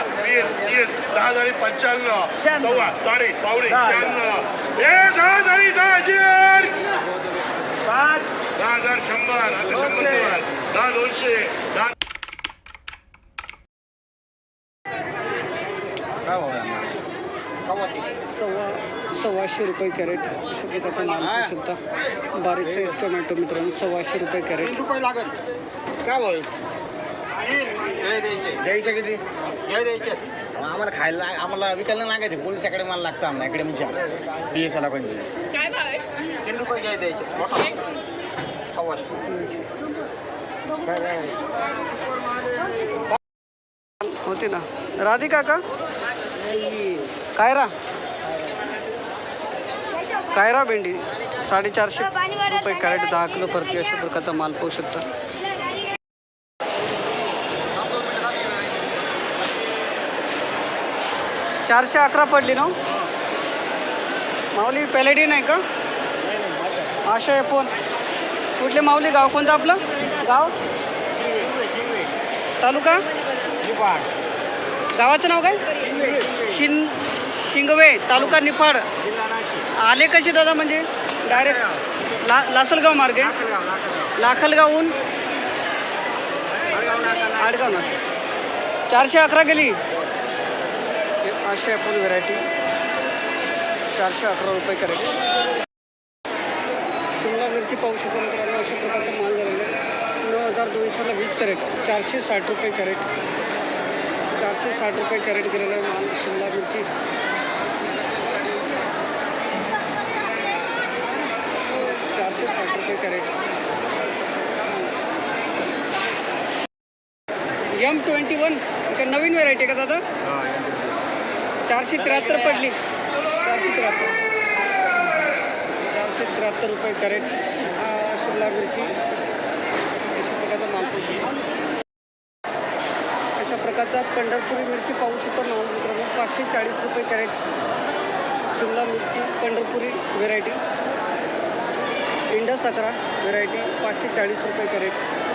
दहा झाली पंच्याण्णव सव्वा साडे पावणे शहाण्णव. ए दहा झाली दहा हजार दहा हजार शंभर आता. दहा दोनशे. दहा. सव्वा सव्वाशे रुपये कॅरेट. माल पाहू शकता बारीक साईज टोमॅटो मित्रांनो सव्वाशे रुपये कॅरेट. रुपये लागत काय बोल द्यायचे. किती? द्यायचे. आम्हाला खायला आम्हाला विकायला नाही लागायचे पोलिसाकडे मला लागतं आम्हाला इकडे म्हणजे पी एस आला पाहिजे तीन रुपये घ्याय द्यायचे. सव्वाशे होते ना. राधिका का? कायरा? कायरा भेंडी साडेचारशे रुपये कॅरेट दहा किलो प्रति अशा प्रकारचा माल पाहू शकता. चारशे अकरा पडली ना माऊली पॅलेडी नाही का? आशा आहे फोन. कुठले माऊली गाव कोणतं आपलं? गाव? तालुका? गावाचं नाव काय? शिन शिंगवे तालुका निफाड. आले कसे दादा म्हणजे? डायरेक्ट ला लासलगाव मार्गे? लाखलगावहून? आडगाव ना चारशे अकरा गेली. अशी आपण व्हरायटी चारशे अकरा रुपये कॅरेट शिमला मिरची पाहू शकतो मित्रांनो अशा प्रकारचा माल झालेला आहे. नऊ हजार दोनशेला वीस कॅरेट चारशे साठ रुपये कॅरेट चारशे साठ रुपये कॅरेट गेलेला आहे माल शिमला मिरची चारशे साठ रुपये कॅरेट एम ट्वेंटी वन नवीन व्हरायटी का दादा? चारशे त्र्याहत्तर पडली. चारशे त्र्याहत्तर. चारशे त्र्याहत्तर रुपये कॅरेट हा शिमला मिरची अशा प्रकारचा माल अशा प्रकारचा पंढरपुरी मिरची पाहू शकतो माल मित्रांनो. पाचशे चाळीस रुपये कॅरेट. शिमला मिरची पंढरपुरी व्हेरायटी इंडस अकरा व्हेरायटी पाचशे चाळीस रुपये कॅरेट.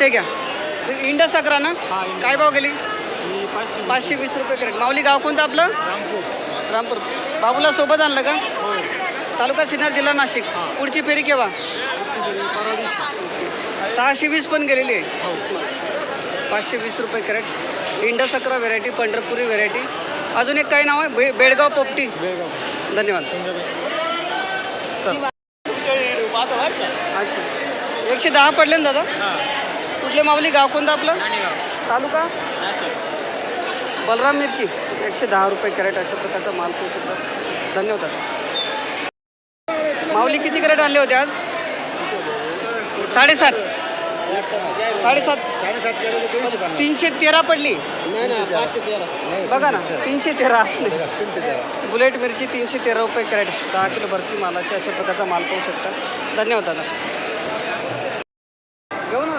ते घ्या. इंडस अकरा ना? काय भाव गेली? पाचशे वीस. रुपये कॅरेट माऊली गाव कोणतं आपलं? रामपूर. बाबूला सोबत आणलं का? तालुका सिन्नर जिल्हा नाशिक. पुढची फेरी केव्हा? सहाशे वीस पण गेलेली आहे. पाचशे वीस रुपये कॅरेट. इंडस अकरा व्हेरायटी पंढरपुरी व्हेरायटी अजून एक काय नाव आहे? बे बेडगाव पोपटी. धन्यवाद. चल. अच्छा. एकशे दहा पडले ना दादा? कुठले माऊली गाव कोणतं आपलं? तालुका? बलराम मिरची. एकशे दहा रुपये कॅरेट अशा प्रकारचा माल पाहू शकता धन्यवाद. दादा माऊली किती कॅरेट आणले होते आज? साडेसात. साडेसात. तीनशे तेरा पडली? बघा ना तीनशे तेरा असणे बुलेट मिरची तीनशे तेरा रुपये कॅरेट. दहा किलो भरती मालाचे अशा प्रकारचा माल पाहू शकता. धन्यवाद दादा घेऊ ना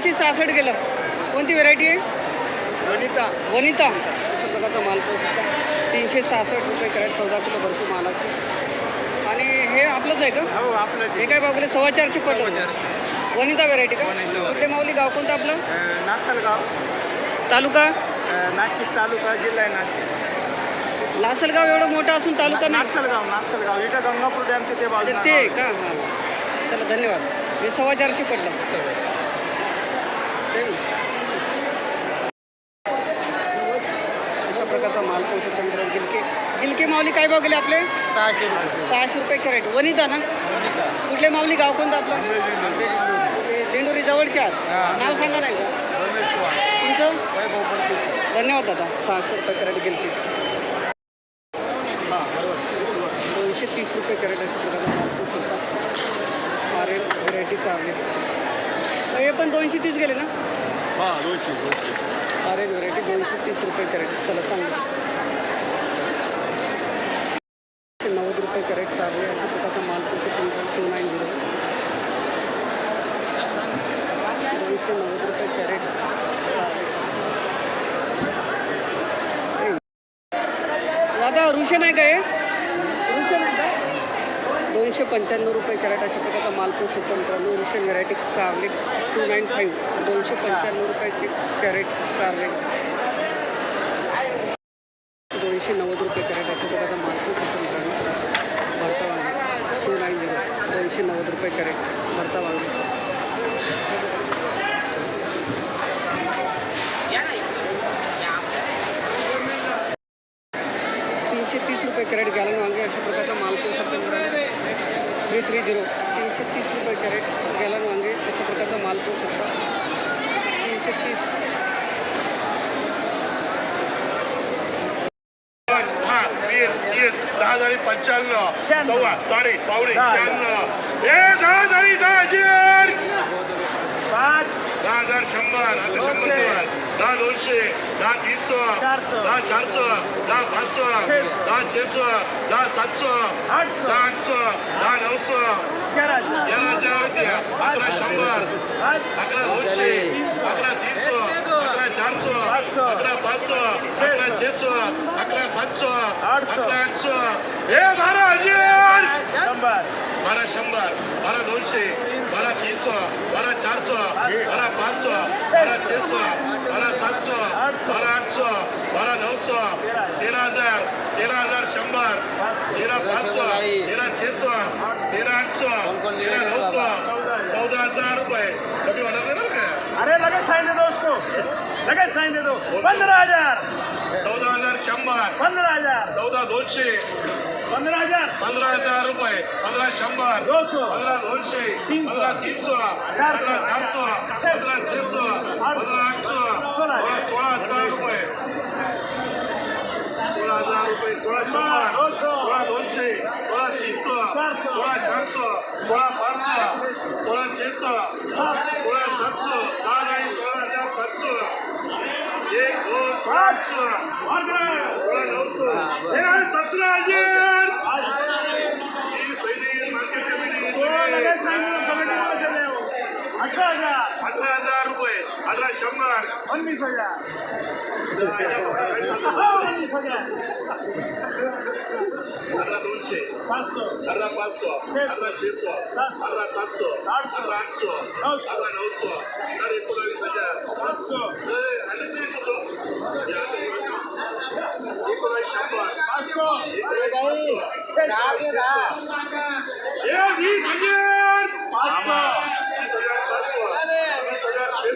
दादा तीनशे सहासष्ट गेलं. कोणती व्हेरायटी आहे? वनिता. वनिता. अशा प्रकारचा माल पाहू शकता. तीनशे सहासष्ट रुपये कॅरेट चौदा किलो भरती मालाची. आणि हे आपलंच आहे का? हो आपलं हे काय गेले सव्वा चारशे पडलं. वनिता व्हेरायटी का? कुठले माऊली गाव? कोणतं आपलं? नासलगाव तालुका? नाशिक तालुका जिल्हा आहे नाशिक. लासलगाव एवढं मोठं असून तालुका नाही? नासलगाव नासलगाव इथं गंगापूर डॅम तिथे ते आहे का? हां चला धन्यवाद. हे सव्वा चारशे पडलं. अशा प्रकारचा माल पाहू शकतो मित्रांनो गिलके गिलके माऊली काय भाव गेले आपले? सहाशे रुपये सहाशे रुपये कॅरेट. वनिता ना? कुठले माऊली? गाव कोणतं आपलं? दिंडोरी जवळच्या नाव सांगा नाही का तुमचं? धन्यवाद दादा. सहाशे रुपये कॅरेट गिलके. दोनशे तीस रुपये कॅरेट अशा प्रकारचा माल पाहू शकता व्हरायटी हे पण दोनशे तीस गेले ना? हा दोनशे एल व्हरायटी दोनशे तीस रुपये कॅरेट. चला चांगलं नव्वद रुपये कॅरेट कारले अशा प्रकारचा माल शकतो टू नाईन झिरो दोनशे नव्वद रुपये कॅरेट. दादा रुशन आहे का हे? एकशे पंच्याण्णव रुपये कॅरेट अशा प्रकारचा माल पोहोच होतो मित्रांनो. रुशियन व्हरायटी कार्लेट टू नाईन फाईव्ह दोनशे पंच्याण्णव रुपये कॅरेट कार्लेट. दोनशे नव्वद रुपये कॅरेट अशा प्रकारचा माल होतो मित्रांनो. भरता वांगे टू नाईन झिरो दोनशे नव्वद रुपये कॅरेट भरता वांगे तीनशे तीस रुपये कॅरेट गॅलन वांगे अशा प्रकारचा माल पोहोच शकतो मित्रांनो थ्री थ्री झिरो तीनशे तीस रुपये कॅरेट गॅलन वांगे अशा प्रकारचा माल पोहोच शकतो तीनशे तीस. दहा झाली पंच्याण्णव. सव्वा साडे पावणे शहाण्णव. ए दहा झाली दहा हजार. पाच. दहा हजार शंभर आता शंभर दिवस दहा दोनशे दहा तीनशे चारशे. दहा चारशे दहा पाचशे. दहा छेशे दहा सातशे. दहा आठशे दहा नऊशे तेरा हजार. तेरा हजार रुपये अकरा शंभर पाच अकरा दोनशे अकरा तीनशे अकरा चारशे पाचशे. अकरा पाचशे अकरा छेशे अकरा सातशे आठशे. अकरा आठशे हे बारा हजार शंभर बारा शंभर बारा दोनशे बारा तीनशे बारा चारशे बारा पाचशे बारा छेशे बारा सातशे बारा आठशे बारा नऊशे तेरा हजार तेरा हजार शंभर तेरा पाचशे तेरा छेशे तेरा आठशे तेरा नऊशे चौदा हजार रुपये कमी होणार नाही बरं का अरे लगेच साइन दे दो उसको। लगेच साइन दे दो। पंद्रह हजार। चौदा हजार शंभर। पंद्रह हजार। चौदा दोनशे। पंद्रह हजार। पंधरा हजार रुपये। पंधरा शंभर। दो सौ। पंधरा दोनशे। तीनशे. पंधरा तीनशे। पंधरा चारशे। पंधरा छेशे पंधरा आठशे सोळा. सोळा सोळा हजार रुपये सोळा हजार रुपये सोळा शंभर. सोळा दोनशे सोळा तीनशे. सोळा चारशे सोळा पाचशे सोळा छेशे सोळा सातशे दहा आणि सोळा हजार सातशे एक दोन गिराए. सोळा नऊशे हे आहे सतरा हजार ही सैनिक मार्केट कमिटी लगेच साइन दे दो कमेटी में चले आओ अठारह हजार अठरा हजार रुपये अठरा शंभर उन्नीस हजार हाँ, उन्नीस हजार अठरा दोनशे पाँच सौ अठरा पाचशे अठरा छेशे अठरा सातशे अठरा आठशे अठरा नऊशे अठरा एकोणावीस हजार पाँच सौ ए, आणि ते कुठं? या, एकोणावीस शंभर पाँच सौ एकोणावीस पाचशे. हे वीस हजार पाँच सौ वीस हजार पाचशे वीस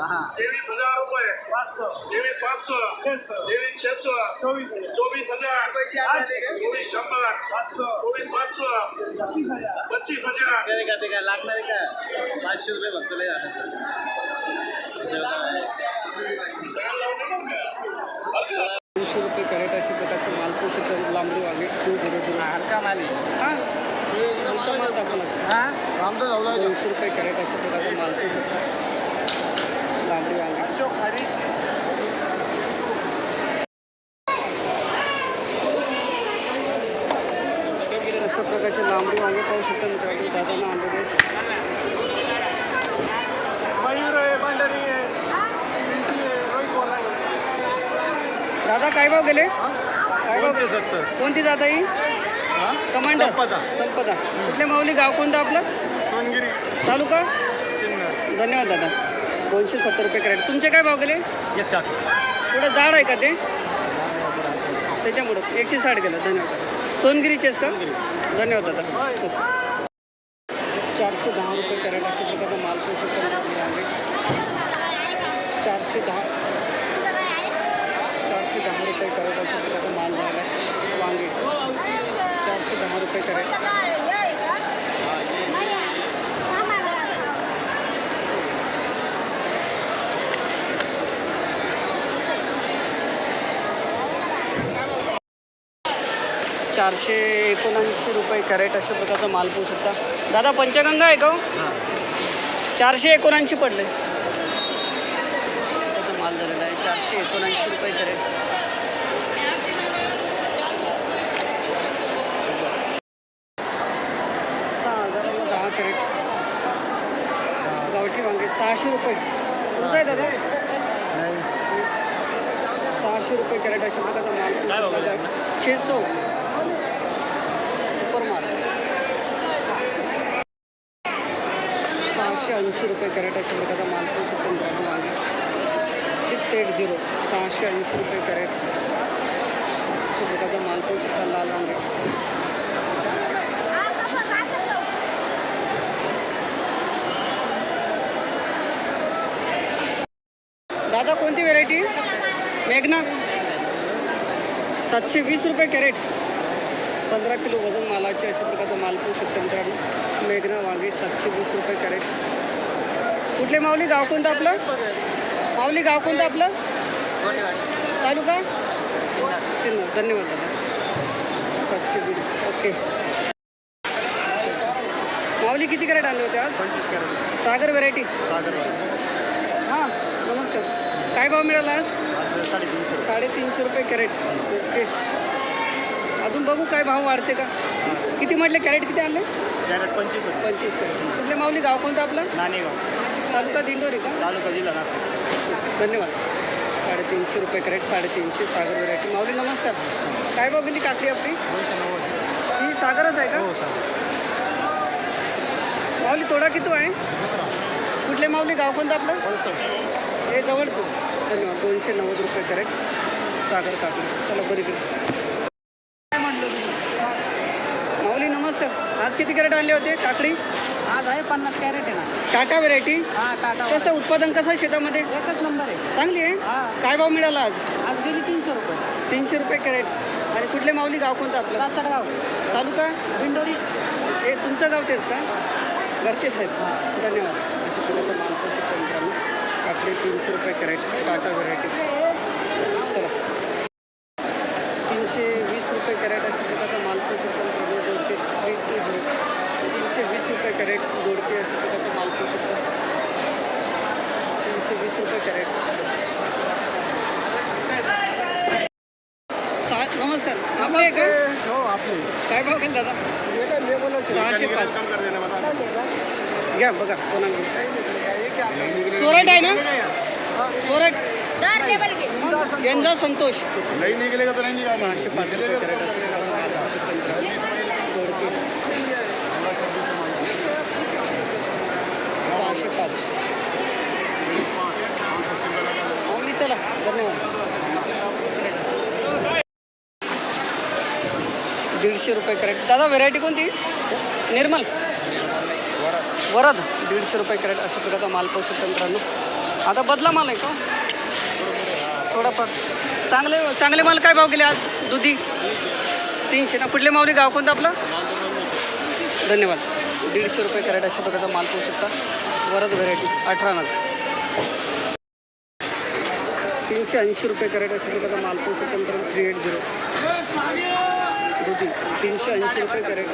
हजार तेवीस हजार रुपये. पाँच सौ तेवीस पाचशे. छः सौ तेवीस चोवीस. हजार. चोवीस शंभर. पाँच सौ चोवीस पाचशे. पच्चीस हजार. पच्चीस हजार. ते का ते काय लागणार का? पाचशे रुपये फक्त लय झालं? दोनशे रुपये कॅरेट अशा प्रकारचं माल शकतो लांबडी वांगे टू झिरो झिरो हलका माल आहे. हां? हलका माल दाखवला? हा? आमचं दोनशे रुपये कॅरेट अशा प्रकारचा माल पोहोच शकतो लांबडी वांगे अशोक हरी अशा वांगे पाहू शकता मित्रांनो दादांना बोला दादा काय भाव गेले? काय भाव सत्तर कोणती जात ही? कमांडर. संपदा. संपदा. कुठल्या माऊली गाव कोणतं आपलं? सोनगिरी. तालुका? धन्यवाद दादा. दोनशे सत्तर रुपये कॅरेट. तुमचे काय भाव गेले? एक साठ थोडं जाड आहे का ते? त्याच्यामुळं एकशे साठ गेलं. धन्यवाद. सोनगिरीचेच का? धन्यवाद दादा. चारशे दहा रुपये कॅरेट अशा प्रकारचा माल पोहोचू चारशे दहा. चारशे दहा रुपये कॅरेट अशा प्रकारचा माल झाला आहे वांगे. चारशे दहा रुपये कॅरेट. चारशे एकोणऐंशी रुपये कॅरेट अशा प्रकारचा माल पोहू शकता. दादा पंचगंगा आहे का हो? चारशे एकोणऐंशी पडले. त्याचा माल झालेला आहे. चारशे एकोणऐंशी रुपये कॅरेट. सहाशे रुपये. दादा? सहाशे रुपये कॅरेट अशा प्रकारचा माल छे ऐंशी रुपये कॅरेट अशा प्रकारचा माल पण खूप वांगे सिक्स एट झिरो सहाशे ऐंशी रुपये कॅरेट. अशा प्रकारचा माल पण सुद्धा लाल वांगे दादा कोणती व्हेरायटी मेघना. सातशे वीस रुपये कॅरेट. पंधरा किलो वजन मालाचे अशा प्रकारचा माल पाहू शकतो मित्रांनो मेघना वांगे सातशे वीस रुपये कॅरेट. कुठले माऊली? गाव कोणतं आपलं? माऊली गाव कोणतं आपलं? तालुका? सिन्नर. धन्यवाद दादा. सातशे वीस. ओके. माऊली किती कॅरेट आणले होते आज? पंचवीस कॅरेट. सागर व्हेरायटी. सागर हां नमस्कार. काय भाव मिळाला आज? साडेतीनशे रुपये. साडेतीनशे रुपये कॅरेट. ओके. अजून बघू काय भाव वाढते का? किती म्हटले? कॅरेट किती आणले? कॅरेट पंचवीस पंचवीस कॅरेट. कुठले माऊली? गाव कोणतं आपलं? नाणेगाव. तालुका दिंडोरी का? तालुका जिल्हा नाशिक. धन्यवाद. साडेतीनशे रुपये कॅरेट साडेतीनशे सागर व्हरायटी. माऊली नमस्कार. काय भाव गेली काकडी आपली? ही सागरच आहे का? हो सर माऊली तोडा किती आहे? कुठले माऊली? गाव कोणतं आपलं? हो सर जवळचं. धन्यवाद. दोनशे नव्वद रुपये कॅरेट सागर काकडी. चला बरी करू माऊली नमस्कार. आज किती कॅरेट आणले होते? काकडी? आज आहे पन्नास कॅरेट आहे ना. Tata variety? हा टाटा कसं उत्पादन कसं आहे शेतामध्ये? एकच नंबर आहे. चांगली आहे? काय भाव मिळाला आज? आज गेली तीनशे रुपये. तीनशे रुपये कॅरेट. आणि कुठले माऊली गाव कोणतं आपलं? रातडगाव तालुका? दिंडोरी. हे तुमचं गाव तेच का? घरचेच आहेत. धन्यवाद. अशा मित्रांनो काकडी तीनशे रुपये कॅरेट टाटा व्हेरायटी चला तीनशे वीस रुपये कॅरेट अशा प्रकारचा मालपोत आहे मित्रांनो दोडके थ्री टू झिरो तीनशे वीस रुपये कॅरेट दोडके अशा प्रकारचा मालपोत आहे तीनशे वीस रुपये कॅरेट। सा नमस्कार आपलं आहे का हो? आपले काय भाव केला दादा? सहाशे पाच। घ्या बघा कोणाला सोरट आहे ना? सोरट. दर टेबल घे. यंदा संतोष. नाही निघाले का तर नाही निघाले? सहाशे पाच रुपये कॅरेट असेल दोडके सहाशे पाच माऊली चला धन्यवाद दीडशे रुपये कॅरेट. दादा व्हेरायटी कोणती? निर्मल. वरद. दीडशे रुपये कॅरेट. अशा प्रकारचा माल पाहू शकतो मित्रांनो. आता बदला माल आहे का हो? थोडाफार. चांगले चांगले माल काय भाव गेले आज? दुधी. तीनशे. ना कुठले माऊली गाव कोणतं आपलं? धन्यवाद. दीडशे रुपये कॅरेट अशा प्रकारचा माल पाहू शकता. वरद व्हेरायटी अठरा नग. तीनशे ऐंशी रुपये कॅरेट असेल प्रकारचा माल पाहू थ्री एट झिरो दुधी तीनशे ऐंशी रुपये कॅरेट